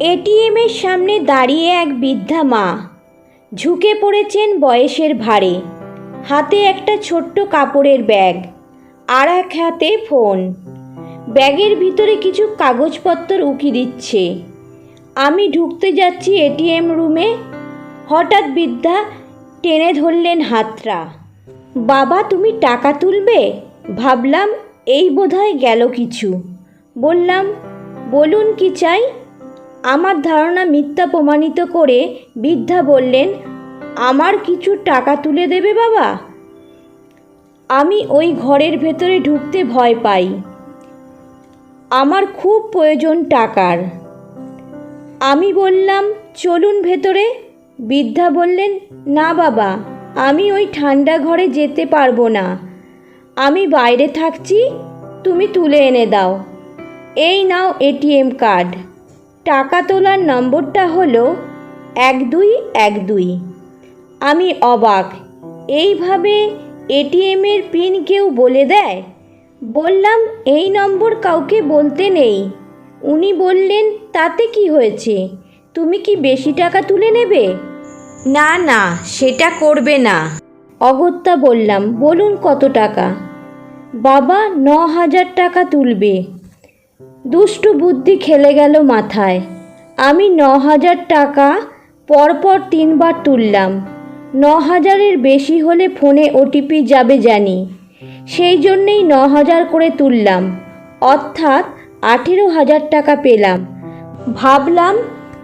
এটিএমের সামনে দাঁড়িয়ে এক বৃদ্ধা মা। ঝুঁকে পড়েছেন বয়সের ভারে হাতে একটা ছোট্ট কাপড়ের ব্যাগ, আর এক হাতে ফোন। ব্যাগের ভিতরে কিছু কাগজপত্র উকি দিচ্ছে। আমি ঢুকতে যাচ্ছি এটিএম রুমে। হঠাৎ বৃদ্ধা টেনে ধরলেন হাতরা বাবা, তুমি টাকা তুলবে? ভাবলাম, এই বোধহয় গেল কিছু। বললাম, বলুন কি চাই? আমার ধারণা মিথ্যা প্রমাণিত করে বৃদ্ধা বললেন, আমার কিছু টাকা তুলে দেবে বাবা? আমি ওই ঘরের ভেতরে ঢুকতে ভয় পাই। আমার খুব প্রয়োজন টাকার। আমি বললাম, চলুন ভেতরে। বৃদ্ধা বললেন, না বাবা, আমি ওই ঠান্ডা ঘরে যেতে পারব না। আমি বাইরে থাকছি, তুমি তুলে এনে দাও। এই নাও এটিএম কার্ড। টাকা তোলার নম্বরটা হলো এক দুই এক দুই। আমি অবাক, এইভাবে এটিএমের পিন কেউ বলে দেয়? বললাম, এই নম্বর কাউকে বলতে নেই। উনি বললেন, তাতে কি হয়েছে? তুমি কি বেশি টাকা তুলে নেবে? না না, সেটা করবে না। অগত্যা বললাম, বলুন কত টাকা? বাবা, ন হাজার টাকা তুলবে। দুষ্টু বুদ্ধি খেলে গেল মাথায়। আমি ন হাজার টাকা পরপর তিনবার তুললাম। ন হাজারের বেশি হলে ফোনে ওটিপি যাবে জানি। সেই জন্যেই ন হাজার করে তুললাম। অর্থাৎ আঠেরো হাজার টাকা পেলাম। ভাবলাম,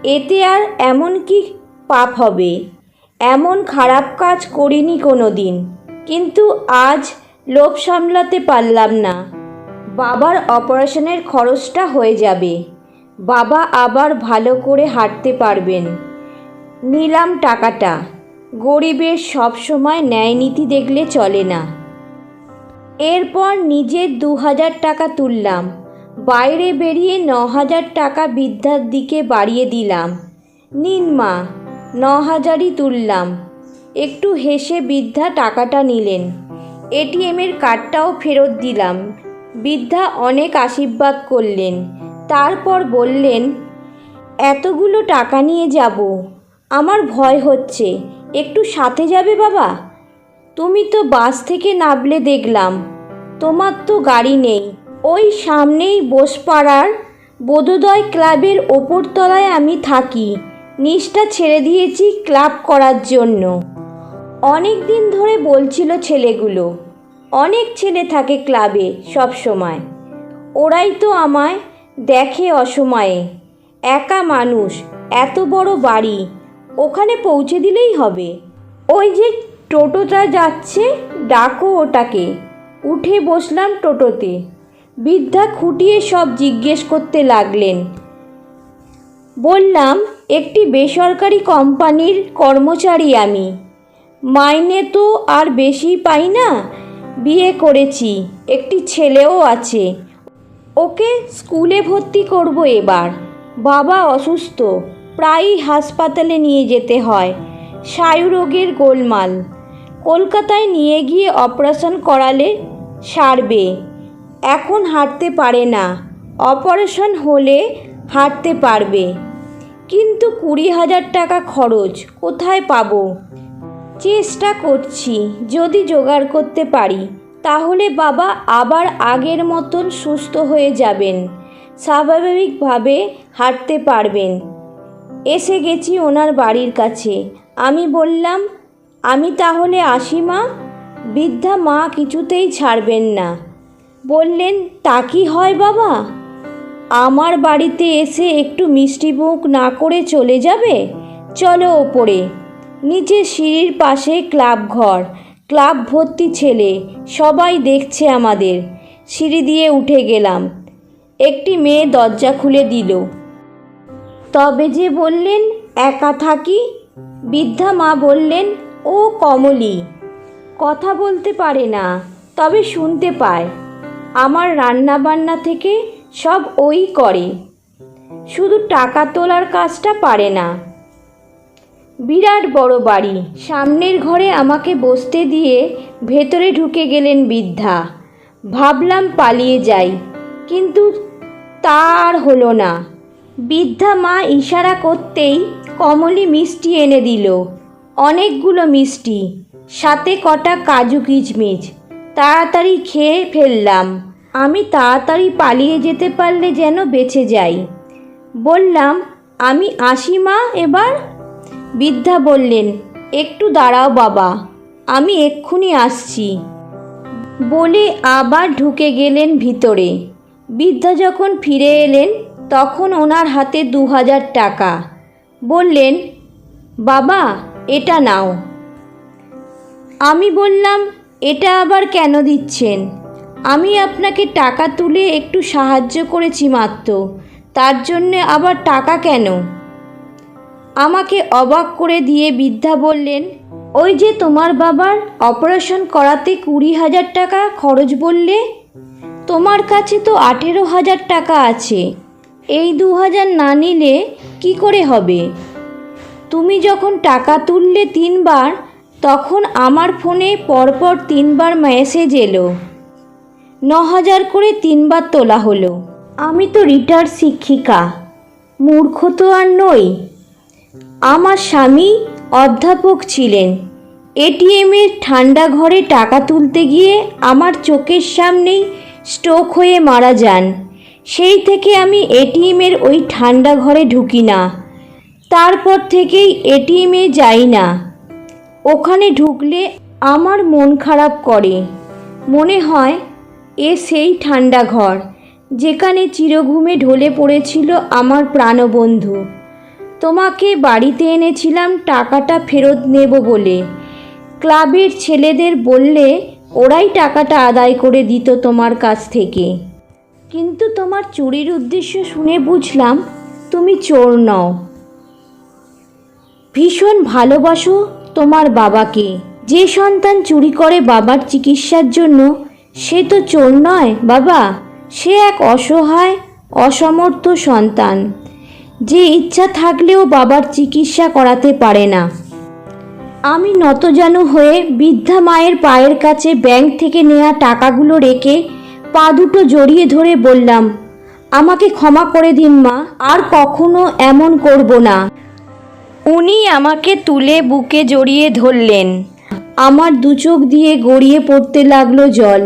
এতে আর এমন কি পাপ হবে? এমন খারাপ কাজ করিনি কোনো দিন কিন্তু আজ লোভ সামলাতে পারলাম না। বাবার অপারেশনের খরচটা হয়ে যাবে। বাবা আবার ভালো করে হাঁটতে পারবেন। নিলাম টাকাটা। গরিবের সব সময় ন্যায় নীতি দেখলে চলে না। এরপর নিজের দু হাজার টাকা তুললাম। বাইরে বেরিয়ে ন হাজার টাকা বৃদ্ধার দিকে বাড়িয়ে দিলাম। নিন মা, ন হাজারই তুললাম। একটু হেসে বৃদ্ধা টাকাটা নিলেন। এটিএমের কার্ডটাও ফেরত দিলাম। বৃদ্ধা অনেক আশীর্বাদ করলেন। তারপর বললেন, এতগুলো টাকা নিয়ে যাব। আমার ভয় হচ্ছে। একটু সাথে যাবে বাবা? তুমি তো বাস থেকে নামলে দেখলাম। তোমার তো গাড়ি নেই। ওই সামনেই বোসপাড়ার বোধোদয় ক্লাবের ওপরতলায় আমি থাকি। নিচটা ছেড়ে দিয়েছি ক্লাব করার জন্য। অনেক দিন ধরে বলছিল ছেলেগুলো। অনেক ছেলে থাকে ক্লাবে সব সময়। ওরাই তো আমায় দেখে অসময়ে। একা মানুষ, এত বড় বাড়ি, ওখানে পৌঁছে দিলেই হবে। ওই যে টোটোটা যাচ্ছে, ডাকো ওটাকে। উঠে বসলাম টোটোতে। বৃদ্ধা খুঁটিয়ে সব জিজ্ঞেস করতে লাগলেন। বললাম, একটি বেসরকারি কোম্পানির কর্মচারী আমি। মাইনে তো আর বেশি পাই না বিয়ে করেছি, একটি ছেলেও আছে। ওকে স্কুলে ভর্তি করব এবার। বাবা অসুস্থ, প্রায়ই হাসপাতালে নিয়ে যেতে হয়। রোগের গোলমাল। কলকাতায় নিয়ে গিয়ে অপারেশন করালে সারবে। এখন হাঁটতে পারে না। অপারেশন হলে হাঁটতে পারবে। কিন্তু কুড়ি হাজার টাকা খরচ, কোথায় পাবো? চেষ্টা করছি, যদি জোগাড় করতে পারি, তাহলে বাবা আবার আগের মতন সুস্থ হয়ে যাবেন, স্বাভাবিকভাবে হাঁটতে পারবেন। এসে গেছি ওনার বাড়ির কাছে। আমি বললাম, আমি তাহলে আসি মা? বৃদ্ধা মা কিছুতেই ছাড়বেন না। বললেন, তা কি হয় বাবা? আমার বাড়িতে এসে একটু মিষ্টি মুখ না করে চলে যাবে? চলো ওপরে। নিচে সিঁড়ির পাশে ক্লাব ঘর, ক্লাব ভর্তি ছেলে, সবাই দেখছে আমাদের। সিঁড়ি দিয়ে উঠে গেলাম। একটি মেয়ে দরজা খুলে দিল। তবে যে বললেন, একা থাকি? বৃদ্ধা মা বললেন, ও কমলি। কথা বলতে পারে না, তবে শুনতে পায়। আমার রান্না বান্না থেকে সব ওই করে। শুধু টাকা তোলার কাজটা পারে না। বিরাট বড় বাড়ি। সামনের ঘরে আমাকে বসতে দিয়ে ভেতরে ঢুকে গেলেন বৃদ্ধা। ভাবলাম পালিয়ে যাই, কিন্তু তা আর হলো না। বৃদ্ধা মা ইশারা করতেই কমলি মিষ্টি এনে দিল। অনেকগুলো মিষ্টি, সাথে কটা কাজু কিচমিচ। তাড়াতাড়ি খেয়ে ফেললাম। আমি তাড়াতাড়ি পালিয়ে যেতে পারলে যেন বেঁচে যাই। বললাম, আমি আসি মা এবার? বৃদ্ধা বললেন, একটু দাঁড়াও বাবা, আমি এক্ষুনি আসছি। বলে আবার ঢুকে গেলেন ভিতরে। বৃদ্ধা যখন ফিরে এলেন, তখন ওনার হাতে দু হাজার টাকা। বললেন, বাবা, এটা নাও। আমি বললাম, এটা আবার কেন দিচ্ছেন? আমি আপনাকে টাকা তুলে একটু সাহায্য করেছি মাত্র, তার জন্যে আবার টাকা কেন? আমাকে অবাক করে দিয়ে বৃদ্ধা বললেন, ওই যে তোমার বাবার অপারেশন করাতে কুড়ি হাজার টাকা খরচ বললে? তোমার কাছে তো আঠেরো হাজার টাকা আছে। এই দু হাজার না নিলে কি করে হবে? তুমি যখন টাকা তুললে তিনবার, তখন আমার ফোনে পরপর তিনবার মেসেজ এলো। ন হাজার করে তিনবার তোলা হলো। আমি তো রিটার শিক্ষিকা, মূর্খ তো আর নই। আমার স্বামী অধ্যাপক ছিলেন। এটিএমের ঠান্ডা ঘরে টাকা তুলতে গিয়ে আমার চোখের সামনেই স্ট্রোক হয়ে মারা যান। সেই থেকে আমি এটিএমের ওই ঠান্ডা ঘরে ঢুকি না। তারপর থেকেই এটিএমে যাই না। ওখানে ঢুকলে আমার মন খারাপ করে। মনে হয়, এ সেই ঠান্ডা ঘর, যেখানে চিরঘুমে ঢলে পড়েছিল আমার প্রাণবন্ধু। তোমাকে বাড়িতে এনেছিলাম, টাকাটা ফেরত নেব বলে। ক্লাবের ছেলেদের বললে, ওরাই টাকাটা আদায় করে দিত তোমার কাছ থেকে। কিন্তু তোমার চুরির উদ্দেশ্য শুনে বুঝলাম, তুমি চোর নও। ভীষণ ভালোবাসো তোমার বাবাকে। যে সন্তান চুরি করে বাবার চিকিৎসার জন্য, সে তো চোর নয়, বাবা। সে এক অসহায়, অসমর্থ সন্তান। যে ইচ্ছা থাকলেও বাবার চিকিৎসা করাতে পারে না। আমি নতজানু হয়ে বৃদ্ধা মায়ের পায়ের কাছে ব্যাংক থেকে নেওয়া টাকাগুলো রেখে পা দুটো জড়িয়ে ধরে বললাম, আমাকে ক্ষমা করে দিন মা, আর কখনো এমন করব না। উনি আমাকে তুলে বুকে জড়িয়ে ধরলেন। আমার দু চোখ দিয়ে গড়িয়ে পড়তে লাগল জল।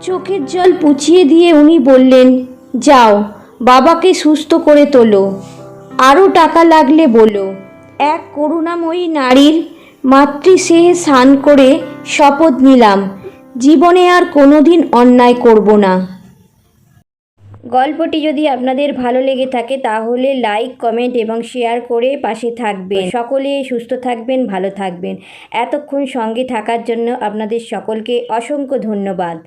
চোখের জল পুছিয়ে দিয়ে উনি বললেন, যাও, বাবাকে সুস্থ করে তোলো। আরও টাকা লাগলে বলো। এক করুণাময়ী নারীর মাতৃস্নেহে স্নান করে শপথ নিলাম। জীবনে আর কোনোদিন অন্যায় করব না। গল্পটি যদি আপনাদের ভালো লেগে থাকে, তাহলে লাইক, কমেন্ট এবং শেয়ার করে পাশে থাকবেন। সকলে সুস্থ থাকবেন, ভালো থাকবেন। এতক্ষণ সঙ্গে থাকার জন্য আপনাদের সকলকে অসংখ্য ধন্যবাদ।